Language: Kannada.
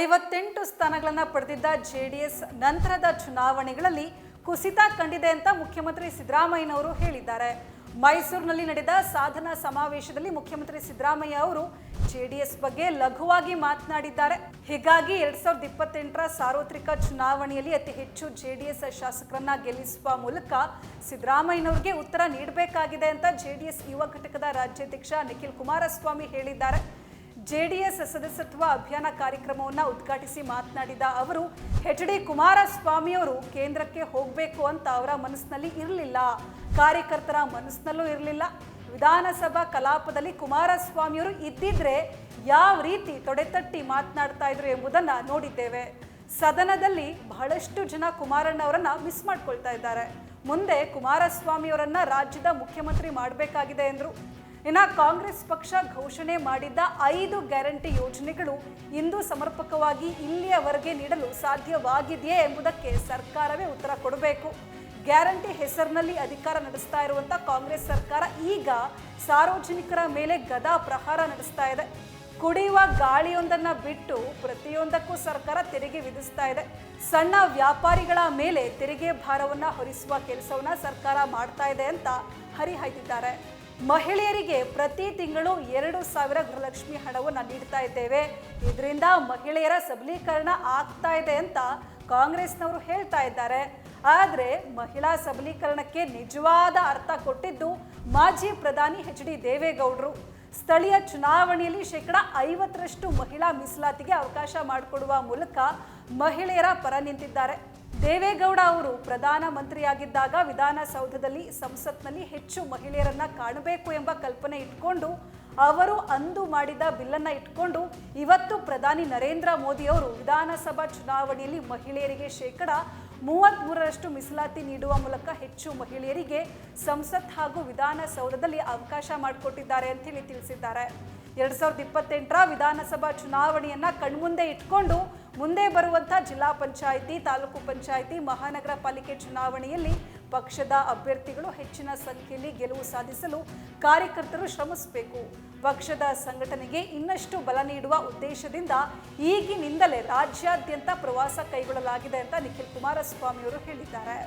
ಐವತ್ತೆಂಟು ಸ್ಥಾನಗಳನ್ನು ಪಡೆದಿದ್ದ ಜೆಡಿಎಸ್ ನಂತರದ ಚುನಾವಣೆಗಳಲ್ಲಿ ಕುಸಿತ ಕಂಡಿದೆ ಅಂತ ಮುಖ್ಯಮಂತ್ರಿ ಸಿದ್ದರಾಮಯ್ಯನವರು ಹೇಳಿದ್ದಾರೆ. ಮೈಸೂರಿನಲ್ಲಿ ನಡೆದ ಸಾಧನಾ ಸಮಾವೇಶದಲ್ಲಿ ಮುಖ್ಯಮಂತ್ರಿ ಸಿದ್ದರಾಮಯ್ಯ ಅವರು ಜೆಡಿಎಸ್ ಬಗ್ಗೆ ಲಘುವಾಗಿ ಮಾತನಾಡಿದ್ದಾರೆ. ಹೀಗಾಗಿ ಎರಡ್ ಸಾವಿರದ ಇಪ್ಪತ್ತೆಂಟರ ಸಾರ್ವತ್ರಿಕ ಚುನಾವಣೆಯಲ್ಲಿ ಅತಿ ಹೆಚ್ಚು ಜೆಡಿಎಸ್ ಶಾಸಕರನ್ನ ಗೆಲ್ಲಿಸುವ ಮೂಲಕ ಸಿದ್ದರಾಮಯ್ಯನವರಿಗೆ ಉತ್ತರ ನೀಡಬೇಕಾಗಿದೆ ಅಂತ ಜೆಡಿಎಸ್ ಯುವ ಘಟಕದ ರಾಜ್ಯಾಧ್ಯಕ್ಷ ನಿಖಿಲ್ ಕುಮಾರಸ್ವಾಮಿ ಹೇಳಿದ್ದಾರೆ. ಜೆಡಿಎಸ್ ಸದಸ್ಯತ್ವ ಅಭಿಯಾನ ಕಾರ್ಯಕ್ರಮವನ್ನು ಉದ್ಘಾಟಿಸಿ ಮಾತನಾಡಿದ ಅವರು ಎಚ್ ಡಿ ಕುಮಾರಸ್ವಾಮಿಯವರು ಕೇಂದ್ರಕ್ಕೆ ಹೋಗಬೇಕು ಅಂತ ಅವರ ಮನಸ್ಸಿನಲ್ಲಿ ಇರಲಿಲ್ಲ. ಕಾರ್ಯಕರ್ತರ ಮನಸ್ಸಿನಲ್ಲೂ ಇರಲಿಲ್ಲ. ವಿಧಾನಸಭಾ ಕಲಾಪದಲ್ಲಿ ಕುಮಾರಸ್ವಾಮಿಯವರು ಇದ್ದಿದ್ರೆ ಯಾವ ರೀತಿ ತೊಡೆತಟ್ಟಿ ಮಾತನಾಡ್ತಾ ಇದ್ರು ಎಂಬುದನ್ನ ನೋಡಿದ್ದೇವೆ. ಸದನದಲ್ಲಿ ಬಹಳಷ್ಟು ಜನ ಕುಮಾರಣ್ಣವರನ್ನ ಮಿಸ್ ಮಾಡ್ಕೊಳ್ತಾ ಇದ್ದಾರೆ. ಮುಂದೆ ಕುಮಾರಸ್ವಾಮಿಯವರನ್ನ ರಾಜ್ಯದ ಮುಖ್ಯಮಂತ್ರಿ ಮಾಡಬೇಕಾಗಿದೆ ಎಂದರು. ಇನ್ನು ಕಾಂಗ್ರೆಸ್ ಪಕ್ಷ ಘೋಷಣೆ ಮಾಡಿದ್ದ ಐದು ಗ್ಯಾರಂಟಿ ಯೋಜನೆಗಳು ಇಂದು ಸಮರ್ಪಕವಾಗಿ ಇಲ್ಲಿಯವರೆಗೆ ನೀಡಲು ಸಾಧ್ಯವಾಗಿದೆಯೇ ಎಂಬುದಕ್ಕೆ ಸರ್ಕಾರವೇ ಉತ್ತರ ಕೊಡಬೇಕು. ಗ್ಯಾರಂಟಿ ಹೆಸರಿನಲ್ಲಿ ಅಧಿಕಾರ ನಡೆಸ್ತಾ ಇರುವಂಥ ಕಾಂಗ್ರೆಸ್ ಸರ್ಕಾರ ಈಗ ಸಾರ್ವಜನಿಕರ ಮೇಲೆ ಗದಾ ಪ್ರಹಾರ ನಡೆಸ್ತಾ ಇದೆ. ಕುಡಿಯುವ ಗಾಳಿಯೊಂದನ್ನು ಬಿಟ್ಟು ಪ್ರತಿಯೊಂದಕ್ಕೂ ಸರ್ಕಾರ ತೆರಿಗೆ ವಿಧಿಸ್ತಾ ಇದೆ. ಸಣ್ಣ ವ್ಯಾಪಾರಿಗಳ ಮೇಲೆ ತೆರಿಗೆ ಭಾರವನ್ನು ಹೊರಿಸುವ ಕೆಲಸವನ್ನು ಸರ್ಕಾರ ಮಾಡ್ತಾ ಇದೆ ಅಂತ ಹರಿಹಾಯ್ದಿದ್ದಾರೆ. ಮಹಿಳೆಯರಿಗೆ ಪ್ರತಿ ತಿಂಗಳು ಎರಡು ಸಾವಿರ ಗೃಹಲಕ್ಷ್ಮಿ ಹಣವನ್ನು ನೀಡ್ತಾ ಇದ್ದೇವೆ. ಇದರಿಂದ ಮಹಿಳೆಯರ ಸಬಲೀಕರಣ ಆಗ್ತಾ ಇದೆ ಅಂತ ಕಾಂಗ್ರೆಸ್ನವರು ಹೇಳ್ತಾ ಇದ್ದಾರೆ. ಆದರೆ ಮಹಿಳಾ ಸಬಲೀಕರಣಕ್ಕೆ ನಿಜವಾದ ಅರ್ಥ ಕೊಟ್ಟಿದ್ದು ಮಾಜಿ ಪ್ರಧಾನಿ ಎಚ್ ಡಿ ದೇವೇಗೌಡರು. ಸ್ಥಳೀಯ ಚುನಾವಣೆಯಲ್ಲಿ ಶೇಕಡ ಐವತ್ತರಷ್ಟು ಮಹಿಳಾ ಮೀಸಲಾತಿಗೆ ಅವಕಾಶ ಮಾಡಿಕೊಡುವ ಮೂಲಕ ಮಹಿಳೆಯರ ಪರ ನಿಂತಿದ್ದಾರೆ. ದೇವೇಗೌಡ ಅವರು ಪ್ರಧಾನ ಮಂತ್ರಿಯಾಗಿದ್ದಾಗ ವಿಧಾನಸೌಧದಲ್ಲಿ ಸಂಸತ್ನಲ್ಲಿ ಹೆಚ್ಚು ಮಹಿಳೆಯರನ್ನ ಕಾಣಬೇಕು ಎಂಬ ಕಲ್ಪನೆ ಇಟ್ಕೊಂಡು ಅವರು ಅಂದು ಮಾಡಿದ ಬಿಲ್ಲನ್ನ ಇಟ್ಕೊಂಡು ಇವತ್ತು ಪ್ರಧಾನಿ ನರೇಂದ್ರ ಮೋದಿ ಅವರು ವಿಧಾನಸಭಾ ಚುನಾವಣೆಯಲ್ಲಿ ಮಹಿಳೆಯರಿಗೆ ಶೇಕಡ ಮೂವತ್ತ್ಮೂರರಷ್ಟು ಮೀಸಲಾತಿ ನೀಡುವ ಮೂಲಕ ಹೆಚ್ಚು ಮಹಿಳೆಯರಿಗೆ ಸಂಸತ್ ಹಾಗೂ ವಿಧಾನಸೌಧದಲ್ಲಿ ಅವಕಾಶ ಮಾಡಿಕೊಟ್ಟಿದ್ದಾರೆ ಅಂತ ಹೇಳಿ ತಿಳಿಸಿದ್ದಾರೆ. ಎರಡ್ ಸಾವಿರದ ಇಪ್ಪತ್ತೆಂಟರ ವಿಧಾನಸಭಾ ಚುನಾವಣೆಯನ್ನ ಕಣ್ಮುಂದೆ ಇಟ್ಕೊಂಡು ಮುಂದೆ ಬರುವಂಥ ಜಿಲ್ಲಾ ಪಂಚಾಯಿತಿ, ತಾಲೂಕು ಪಂಚಾಯಿತಿ, ಮಹಾನಗರ ಪಾಲಿಕೆ ಚುನಾವಣೆಯಲ್ಲಿ ಪಕ್ಷದ ಅಭ್ಯರ್ಥಿಗಳು ಹೆಚ್ಚಿನ ಸಂಖ್ಯೆಯಲ್ಲಿ ಗೆಲುವು ಸಾಧಿಸಲು ಕಾರ್ಯಕರ್ತರು ಶ್ರಮಿಸಬೇಕು. ಪಕ್ಷದ ಸಂಘಟನೆಗೆ ಇನ್ನಷ್ಟು ಬಲ ನೀಡುವ ಉದ್ದೇಶದಿಂದ ಈಗಿನಿಂದಲೇ ರಾಜ್ಯಾದ್ಯಂತ ಪ್ರವಾಸ ಕೈಗೊಳ್ಳಲಾಗಿದೆ ಅಂತ ನಿಖಿಲ್ ಕುಮಾರಸ್ವಾಮಿ ಅವರು ಹೇಳಿದ್ದಾರೆ.